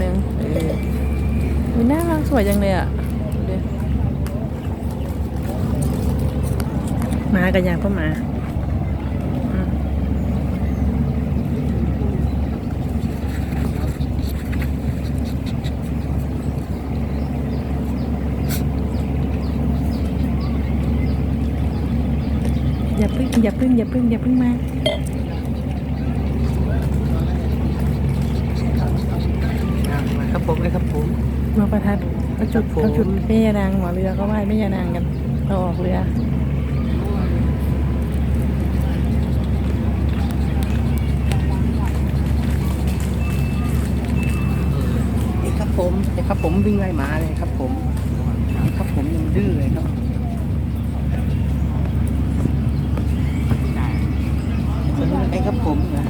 หนึ่งเอออุ๊ยน่ารักสวยจังเลยอะมากับยางก็มาอย่าพึ่งอย่าพึ่งอย่าพึ่งอย่าพึ่งมา มาครับ ผมเลยครับผมมาประทัดประจุดครับผมประจุดแม่ยานางหมอเรือก็ไหว้แม่ยานางกันเราออกเรือนี่ครับผมนี่ครับผมวิ่งไล่หมาเลยครับผมนี่ครับผมยังดื้อเลยครับคนนี้ไอ้ครับผมนะ